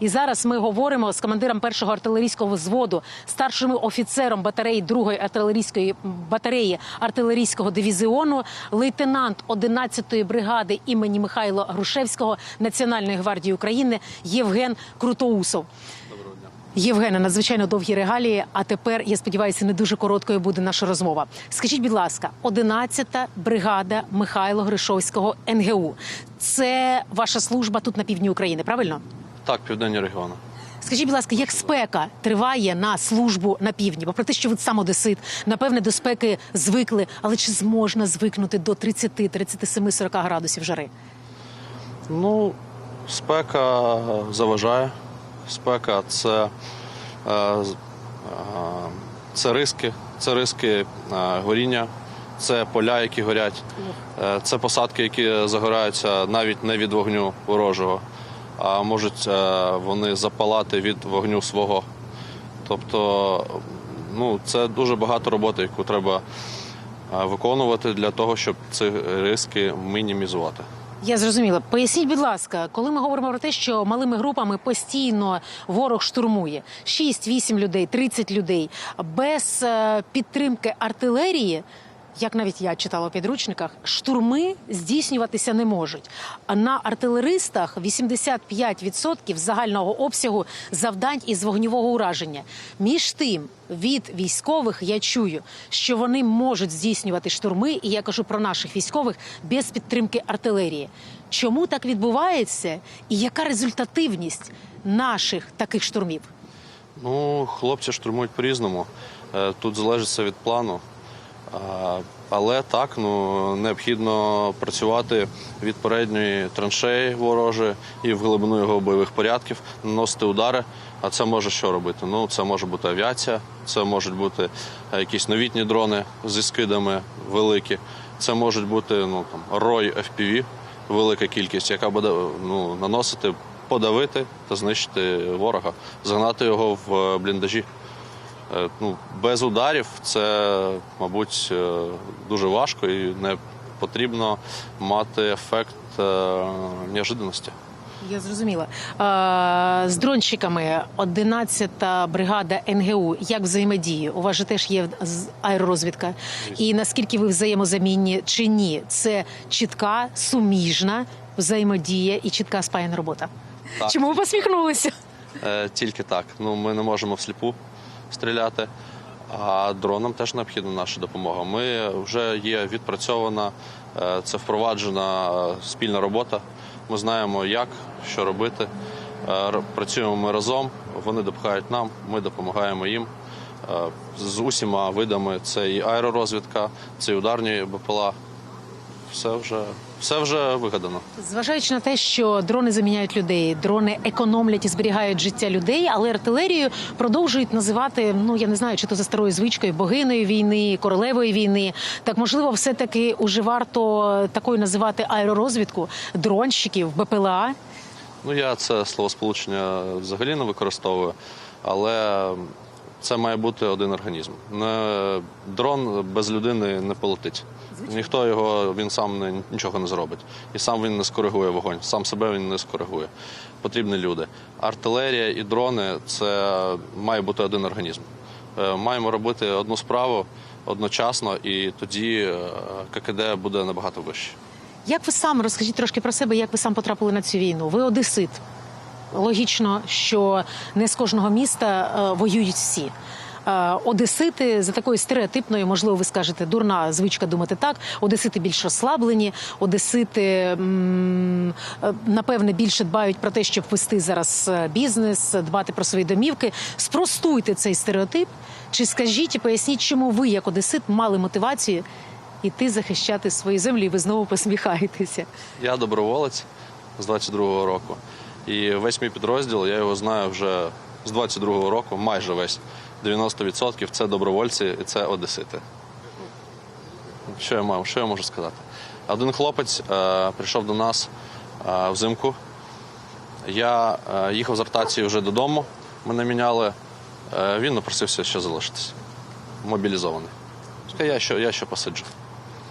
І зараз ми говоримо з командиром першого артилерійського взводу, старшим офіцером батареї другої артилерійської батареї артилерійського дивізіону, лейтенант 11-ї бригади імені Михайла Грушевського Національної гвардії України Євген Крутоусов. Доброго дня. Євгене, надзвичайно довгі регалії. А тепер я сподіваюся, не дуже короткою буде наша розмова. Скажіть, будь ласка, 11-та бригада Михайла Гришовського НГУ. Це ваша служба тут на півдні України, правильно? Так, південні регіони. Скажіть, будь ласка, як спека триває на службу на півдні? Бо про те, що ви сам одесит, напевне, до спеки звикли, але чи зможна звикнути до 30, 37, 40 градусів жари? Ну, спека заважає. Спека це, е, е, це риски, це риски е, горіння, це поля, які горять, це посадки, які загораються навіть не від вогню ворожого, а можуть е, вони запалати від вогню свого. Тобто, ну, це дуже багато роботи, яку треба е, виконувати для того, щоб ці риски мінімізувати. Я зрозуміла. Поясніть, будь ласка, коли ми говоримо про те, що малими групами постійно ворог штурмує 6-8 людей, 30 людей без е, підтримки артилерії. Як навіть я читала у підручниках, штурми здійснюватися не можуть. А на артилеристах 85% загального обсягу завдань із вогневого ураження. Між тим, від військових я чую, що вони можуть здійснювати штурми, і я кажу про наших військових без підтримки артилерії. Чому так відбувається, і яка результативність наших таких штурмів? Ну, хлопці штурмують по-різному. Е, Тут залежить від плану. Але так, ну необхідно працювати від передньої траншеї ворожої і в глибину його бойових порядків, наносити удари. А це може що робити? Ну, це може бути авіація, це можуть бути е, якісь новітні дрони зі скидами великі. Це можуть бути ну там рой FPV, велика кількість, яка буде ну, наносити, подавити та знищити ворога, загнати його в бліндажі. Е, Ну, без ударів це, мабуть, е, дуже важко і не потрібно мати ефект е, неожиданності. Я зрозуміла. З дронщиками 11-та бригада НГУ. Як взаємодіє? У вас же теж є аеророзвідка. І наскільки ви взаємозамінні чи ні? Це чітка, суміжна взаємодія і чітка спаяна робота. Так. Чому ви посміхнулися? Тільки так. Ну, ми не можемо всліпу стріляти, а дронам теж необхідна наша допомога. Ми вже є відпрацьована, е, це впроваджена е, спільна робота. Ми знаємо, як, що робити. Е, Працюємо ми разом, вони допомагають нам, ми допомагаємо їм. З усіма видами це і аеророзвідка, це і ударні БПЛА. Все вже, все вже вигадано. Зважаючи на те, що дрони заміняють людей, дрони економлять і зберігають життя людей, але артилерію продовжують називати, ну я не знаю, чи то за старою звичкою богиною війни, королевою війни. Так можливо, все таки уже варто такою називати аеророзвідку дронщиків, БПЛА. Ну, я це словосполучення взагалі не використовую, але це має бути один організм. Не, дрон без людини не полетить. Ніхто його він сам не, нічого не зробить. І сам він не скоригує вогонь, сам себе він не скоригує. Потрібні люди. Артилерія і дрони це має бути один організм. Е, Маємо робити одну справу одночасно, і тоді е, ККД буде набагато вище. Як ви сам розкажіть трошки про себе, як ви сам потрапили на цю війну? Ви одесит. Логічно, що не з кожного міста е, воюють всі. Е, Одесити за такою стереотипною, можливо, ви скажете, дурна звичка думати так. Одесити більш розслаблені, одесити е, напевне більше дбають про те, щоб вести зараз бізнес, дбати про свої домівки. Спростуйте цей стереотип. Чи скажіть і поясніть, чому ви, як одесит, мали мотивацію іти захищати свої землі? Ви знову посміхаєтеся. Я доброволець з 22-го року. І весь мій підрозділ, я його знаю вже з 22-го року, майже весь. 90% це добровольці і це одесити. Що я маю, що я можу сказати? Один хлопець е, прийшов до нас е, взимку. Я е, їхав з ротації вже додому, мене міняли. Е, він напросився ще залишитися. Мобілізований. Я що, я ще посиджу.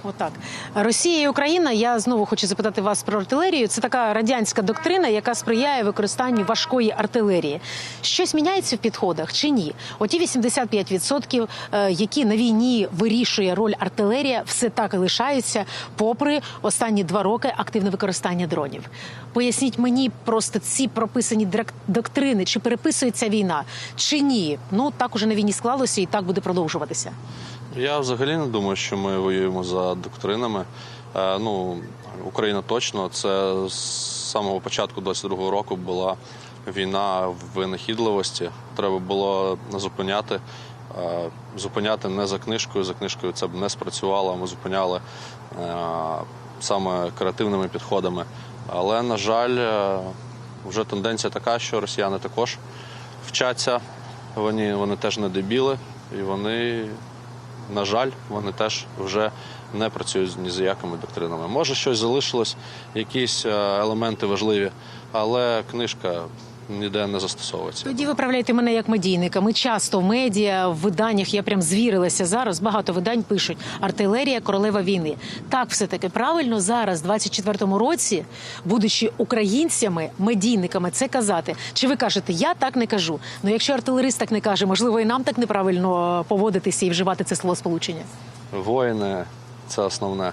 Отак. Росія і Україна. Я знову хочу запитати вас про артилерію. Це така радянська доктрина, яка сприяє використанню важкої артилерії. Щось міняється в підходах чи ні? Оті 85%, е, які на війні вирішує роль артилерія, все так і лишаються, попри останні два роки активне використання дронів. Поясніть мені просто ці прописані доктрини, чи переписується війна, чи ні? Ну так уже на війні склалося і так буде продовжуватися. Я взагалі не думаю, що ми воюємо за доктринами. Е, Ну, Україна точно. Це з самого початку 22-го року була війна в винахідливості. Треба було зупиняти. Е, Зупиняти не за книжкою. За книжкою це б не спрацювало. Ми зупиняли е, саме креативними підходами. Але, на жаль, е, вже тенденція така, що росіяни також вчаться. Вони, вони теж не дебіли, і вони на жаль, вони теж вже не працюють ні з якими доктринами. Може, щось залишилось, якісь е, елементи важливі, але книжка ніде не застосовується. Тоді виправляйте мене як медійника. Ми часто в медіа, в виданнях я прям звірилася зараз. Багато видань пишуть артилерія королева війни. Так, все таки правильно зараз, в 24-му році, будучи українцями, медійниками, це казати. Чи ви кажете, я так не кажу? Ну якщо артилерист так не каже, можливо, і нам так неправильно поводитися і вживати це словосполучення. Воїни це основне.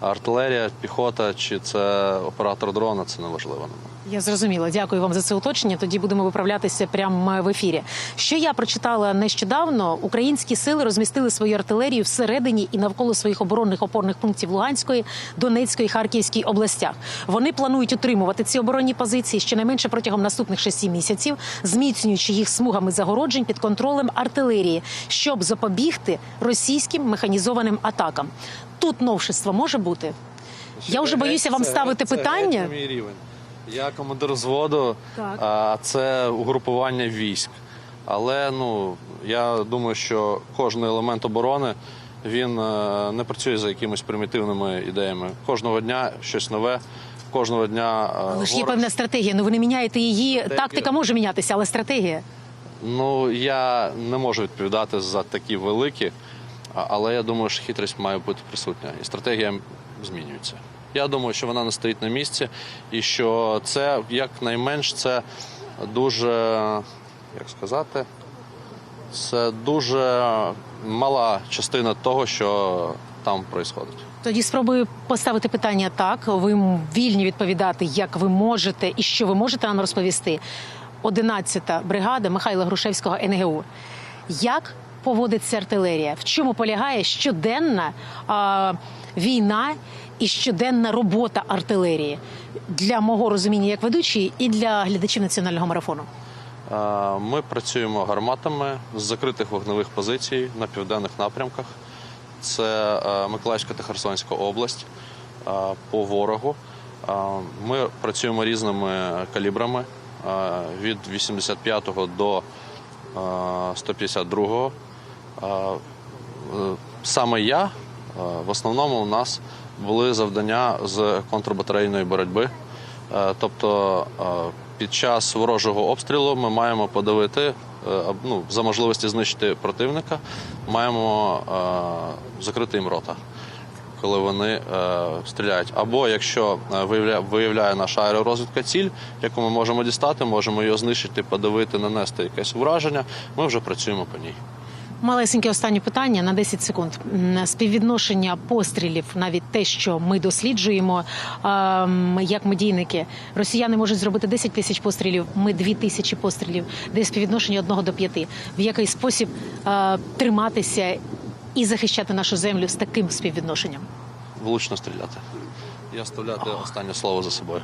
Артилерія, піхота чи це оператор дрона це не важливо. Я зрозуміла. Дякую вам за це уточнення. Тоді будемо виправлятися прямо в ефірі. Що я прочитала нещодавно, українські сили розмістили свою артилерію всередині і навколо своїх оборонних опорних пунктів Луганської, Донецької, Харківської областях. Вони планують утримувати ці оборонні позиції щонайменше протягом наступних шести місяців, зміцнюючи їх смугами загороджень під контролем артилерії, щоб запобігти російським механізованим атакам. Тут новшество може бути. Я вже боюся вам ставити питання. Я командир взводу, Так. а це угрупування військ. Але ну я думаю, що кожен елемент оборони він е, не працює за якимись примітивними ідеями. Кожного дня щось нове, кожного дня. е, Але ж є ворог- певна стратегія. Ну ви не міняєте її. Тактика може мінятися, але стратегія. Ну я не можу відповідати за такі великі, а- але я думаю, що хитрість має бути присутня, і стратегія змінюється. Я думаю, що вона не стоїть на місці, і що це якнайменш це дуже, як сказати, це дуже мала частина того, що там відбувається. Тоді спробую поставити питання так. Ви вільні відповідати, як ви можете і що ви можете нам розповісти. 11-та бригада Михайла Грушевського НГУ. Як поводиться артилерія? В чому полягає щоденна а, війна і щоденна робота артилерії для мого розуміння як ведучої і для глядачів національного марафону? Ми працюємо гарматами з закритих вогневих позицій на південних напрямках. Це е, Миколаївська та Херсонська область е, по ворогу. Е, Ми працюємо різними калібрами від 85 до е, 152. Е, е, Саме я в основному у нас були завдання з контрбатарейної боротьби. Е, Тобто е, під час ворожого обстрілу ми маємо подавити, е, ну, за можливості знищити противника, маємо закрити їм рота, коли вони стріляють. Або якщо виявляє наша аеророзвідка ціль, яку ми можемо дістати, можемо її знищити, подавити, нанести якесь враження, ми вже працюємо по ній. Малесеньке останнє питання на 10 секунд. Співвідношення пострілів, навіть те, що ми досліджуємо ем, як медійники. Росіяни можуть зробити 10 тисяч пострілів, ми 2 тисячі пострілів, де співвідношення 1 до 5. В який спосіб е, триматися і захищати нашу землю з таким співвідношенням? Влучно стріляти. І оставляти останнє слово за собою.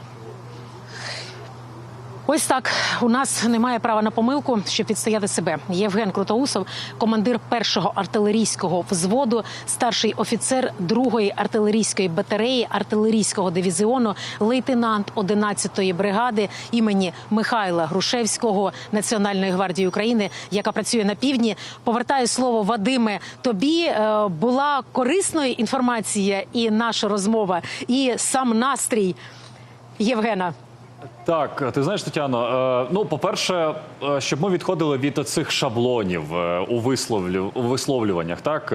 Ось так у нас немає права на помилку, щоб відстояти себе. Євген Клотоусов, командир першого артилерійського взводу, старший офіцер другої артилерійської батареї артилерійського дивізіону, лейтенант 11-ї бригади імені Михайла Грушевського Національної гвардії України, яка працює на півдні. Повертаю слово Вадиме. Тобі е, була корисною інформація і наша розмова, і сам настрій Євгена. Так, ти знаєш, Тетяно, е, ну, по-перше, е, щоб ми відходили від цих шаблонів е, у, висловлю, у висловлюваннях, так?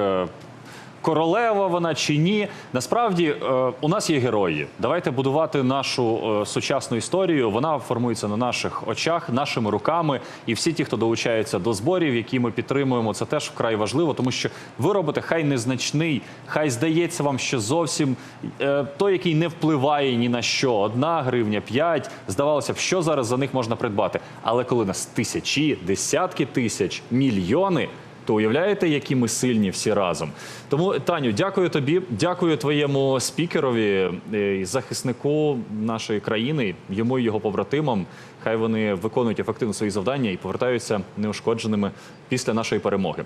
Королева вона чи ні. Насправді е, у нас є герої. Давайте будувати нашу е, сучасну історію. Вона формується на наших очах, нашими руками. І всі ті, хто долучається до зборів, які ми підтримуємо, це теж вкрай важливо, тому що ви робите хай незначний, хай здається вам, що зовсім е, той, який не впливає ні на що, одна гривня, п'ять. Здавалося б, що зараз за них можна придбати. Але коли нас тисячі, десятки тисяч, мільйони. То уявляєте, які ми сильні всі разом. Тому Таню, дякую тобі, дякую твоєму спікерові, е, захиснику нашої країни, йому і його побратимам. Хай вони виконують ефективно свої завдання і повертаються неушкодженими після нашої перемоги.